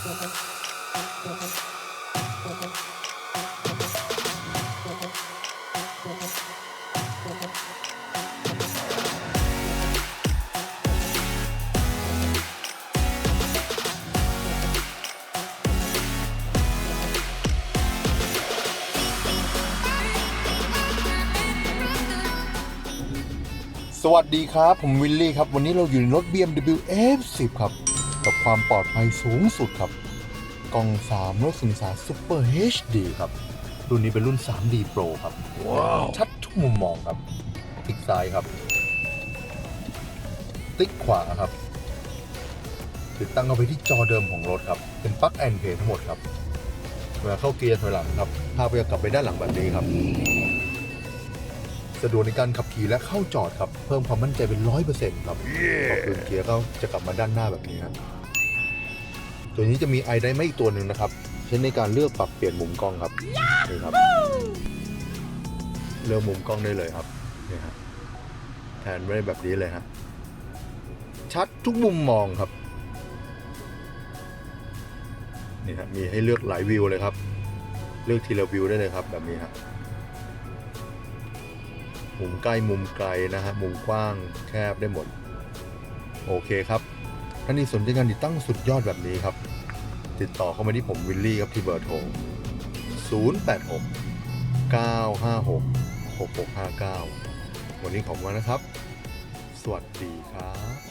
สวัสดีครับ ผมวิลลี่ครับ วันนี้เราอยู่ในรถ BMW F10 ครับ กับความปลอดภัยสูงสุดครับ กล้อง3รถศึกษา Super HD ครับ รุ่นนี้เป็นรุ่น 3D Pro ครับ ว้าว ชัดทุกมุมมองครับ ติ๊กซ้ายครับ ติ๊กขวาครับ ติดตั้งเข้าไปที่จอเดิมของรถครับ เป็นปลั๊กแอนเพย์ทั้งหมดครับ เวลาเข้าเกียร์ถอยหลังครับ ภาพก็จะกลับไปด้านหลังแบบนี้ครับ สะดวกในการขับขี่และเข้าจอดครับ เพิ่มความมั่นใจเป็นร้อยเปอร์เซ็นต์ครับพอคืนเกียร์ก็จะกลับมาด้านหน้าแบบนี้ครับตัวนี้จะมีไอได้ไม่อีกตัวหนึ่งนะครับใช้ในการเลือกปรับเปลี่ยนมุมกล้องครับนี่ครับเลือกมุมกล้องได้เลยครับนี่ฮะแทนไว้แบบนี้เลยฮะชัดทุกมุมมองครับนี่ฮะมีให้เลือกหลายวิวเลยครับ เลือกทีละวิวได้เลยครับแบบนี้ฮะ มุมใกล้มุมไกลนะฮะมุมกว้างแคบได้หมด โอเคครับท่านที่สนใจกานติดตั้งสุดยอดแบบนี้ครับ ติดต่อเข้ามาที่ผมวิลลี่ครับที่เบอร์โทร 086 956 6659 วันนี้ขอบคุณมานะครับ สวัสดีครับ